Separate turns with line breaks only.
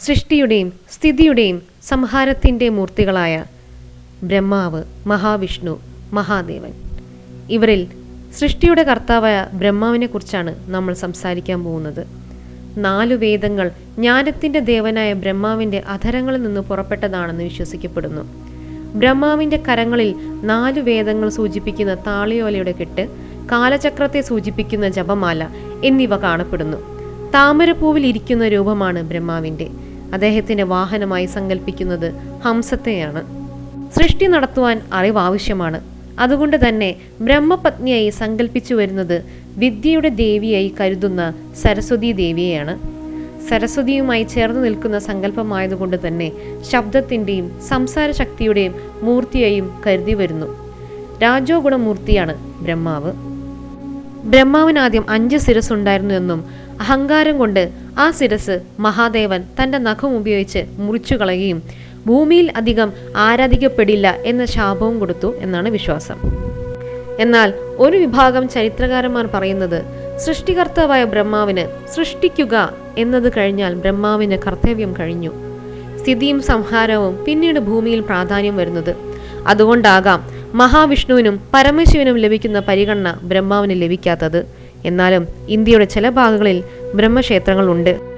സൃഷ്ടിയുടെയും സ്ഥിതിയുടെയും സംഹാരത്തിന്റെ മൂർത്തികളായ ബ്രഹ്മാവ് മഹാവിഷ്ണു മഹാദേവൻ. ഇവരിൽ സൃഷ്ടിയുടെ കർത്താവായ ബ്രഹ്മാവിനെ കുറിച്ചാണ് നമ്മൾ സംസാരിക്കാൻ പോകുന്നത്. നാലു വേദങ്ങൾ ജ്ഞാനത്തിന്റെ ദേവനായ ബ്രഹ്മാവിന്റെ അധരങ്ങളിൽ നിന്ന് പുറപ്പെട്ടതാണെന്ന് വിശ്വസിക്കപ്പെടുന്നു. ബ്രഹ്മാവിന്റെ കരങ്ങളിൽ നാലു വേദങ്ങൾ സൂചിപ്പിക്കുന്ന താളിയോലയുടെ കെട്ട് കാലചക്രത്തെ സൂചിപ്പിക്കുന്ന ജപമാല എന്നിവ കാണപ്പെടുന്നു. താമരപ്പൂവിൽ ഇരിക്കുന്ന രൂപമാണ് ബ്രഹ്മാവിന്റെ. അദ്ദേഹത്തിന്റെ വാഹനമായി സങ്കല്പിക്കുന്നത് ഹംസത്തെയാണ്. സൃഷ്ടി നടത്തുവാൻ അറിവ് ആവശ്യമാണ്. അതുകൊണ്ട് തന്നെ ബ്രഹ്മപത്നിയായി സങ്കല്പിച്ചു വരുന്നത് വിദ്യയുടെ ദേവിയായി കരുതുന്ന സരസ്വതി ദേവിയെയാണ്. സരസ്വതിയുമായി ചേർന്ന് നിൽക്കുന്ന സങ്കല്പമായതുകൊണ്ട് തന്നെ ശബ്ദത്തിന്റെയും സംസാര ശക്തിയുടെയും മൂർത്തിയായും കരുതി വരുന്നു. രാജോ ഗുണമൂർത്തിയാണ് ബ്രഹ്മാവ്. ബ്രഹ്മാവിനാദ്യം അഞ്ച് ശിരസ് ഉണ്ടായിരുന്നു എന്നും അഹങ്കാരം കൊണ്ട് ആ ശിരസ് മഹാദേവൻ തന്റെ നഖം ഉപയോഗിച്ച് മുറിച്ചു കളയുകയും ഭൂമിയിൽ അധികം ആരാധിക്കപ്പെടില്ല എന്ന ശാപവും കൊടുത്തു എന്നാണ് വിശ്വാസം. എന്നാൽ ഒരു വിഭാഗം ചരിത്രകാരന്മാർ പറയുന്നത് സൃഷ്ടികർത്താവായ ബ്രഹ്മാവിന് സൃഷ്ടിക്കുക എന്നത് കഴിഞ്ഞാൽ ബ്രഹ്മാവിന് കർത്തവ്യം കഴിഞ്ഞു. സ്ഥിതിയും സംഹാരവും പിന്നീട് ഭൂമിയിൽ പ്രാധാന്യം വരുന്നത്. അതുകൊണ്ടാകാം മഹാവിഷ്ണുവിനും പരമശിവനും ലഭിക്കുന്ന പരിഗണന ബ്രഹ്മാവിന് ലഭിക്കാത്തത്. എന്നാലും ഇന്ത്യയുടെ ചില ഭാഗങ്ങളിൽ ബ്രഹ്മക്ഷേത്രങ്ങളുണ്ട്.